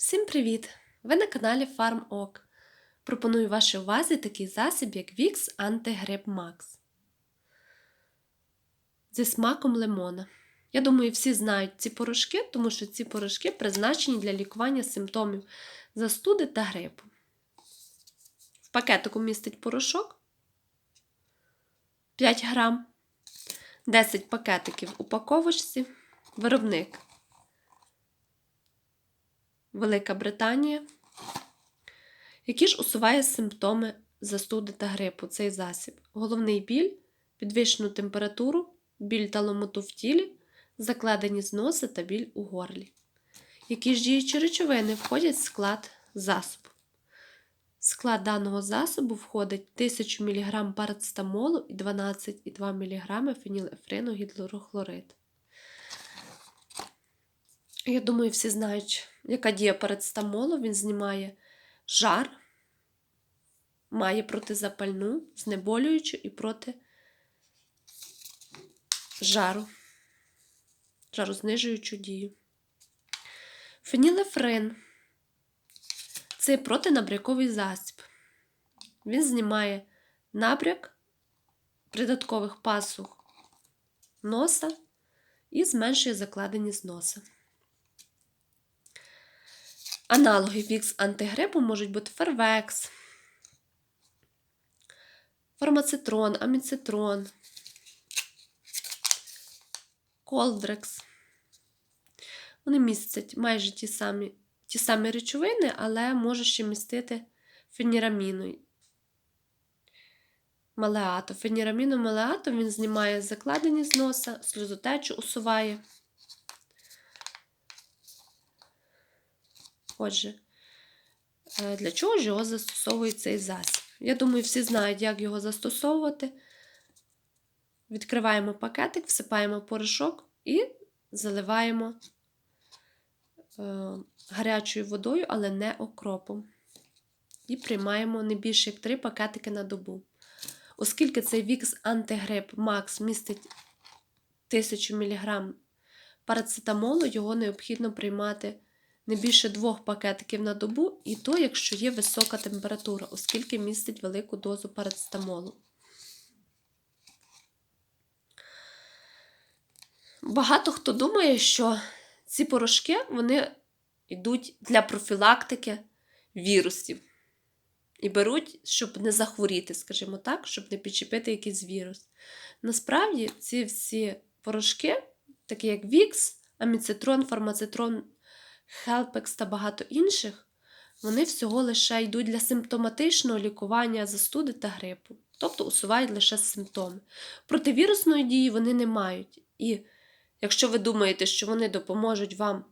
Всім привіт! Ви на каналі FarmOk. Пропоную вашій увазі такий засіб, як Vicks Anti-Grip Max зі смаком лимона. Я думаю, всі знають ці порошки, тому що ці порошки призначені для лікування симптомів застуди та грипу. В пакетику містить порошок 5 грам, 10 пакетиків упаковочці, виробник Велика Британія. Які ж усуває симптоми застуди та грипу цей засіб? Головний біль, підвищену температуру, біль та ломоту в тілі, закладені з носа та біль у горлі. Які ж діючі речовини входять в склад засобу? В склад даного засобу входить 1000 мг парацетамолу і 12,2 мг фенілефрину гідрохлорид. Я думаю, всі знають, яка дія парацетамолу. Він знімає жар, має протизапальну, знеболюючу і проти жару, жарознижуючу дію. Фенілефрин це протинабряковий засіб. Він знімає набряк придаткових пасух носа і зменшує закладеність носа. Аналоги Вікс антигрипу можуть бути фервекс, формацитрон, аміцитрон, колдрекс. Вони містять майже ті самі ті самі речовини, але може ще містити феніраміну. Малеату. Феніраміну малеату він знімає закладені з носа, сльозотечу усуває. Отже, е, для чого ж його застосовує цей засіб? Я думаю, всі знають, як його застосовувати. Відкриваємо пакетик, всипаємо порошок і заливаємо е, гарячою водою, але не окропом. І приймаємо не більше як 3 пакетики на добу. Оскільки цей Vicks Antigriп Max містить 1000 мг парацетамолу, його необхідно приймати не більше двох пакетиків на добу, і то, якщо є висока температура, оскільки містить велику дозу парацетамолу. Багато хто думає, що ці порошки вони йдуть для профілактики вірусів. І беруть, щоб не захворіти, скажімо так, щоб не підчепити якийсь вірус. Насправді, ці всі порошки, такі як Вікс, аміцитрон, фармацитрон, Хелпекс та багато інших, вони всього лише йдуть для симптоматичного лікування застуди та грипу, тобто усувають лише симптоми. Противірусної дії вони не мають. І якщо ви думаєте, що вони допоможуть вам,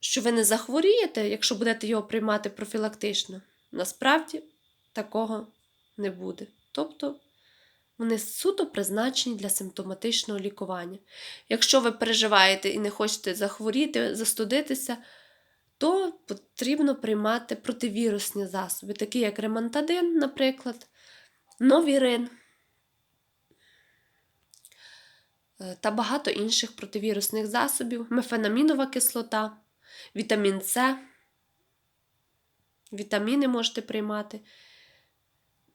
що ви не захворієте, якщо будете його приймати профілактично, насправді такого не буде. Тобто вони суто призначені для симптоматичного лікування. Якщо ви переживаєте і не хочете захворіти, застудитися, то потрібно приймати противірусні засоби, такі як ремантадин, наприклад, новірин е, та багато інших противірусних засобів, мефенамінова кислота, вітамін С, вітаміни можете приймати.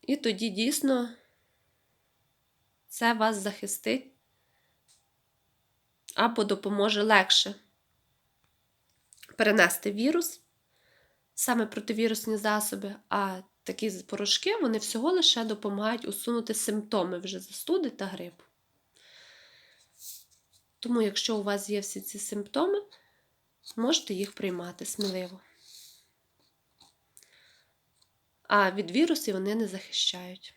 І тоді дійсно це вас захистить або допоможе легше перенести вірус, саме противірусні засоби, а такі порошки вони всього лише допомагають усунути симптоми вже застуди та грипу. Тому, якщо у вас є всі ці симптоми, можете їх приймати сміливо. А від вірусів вони не захищають.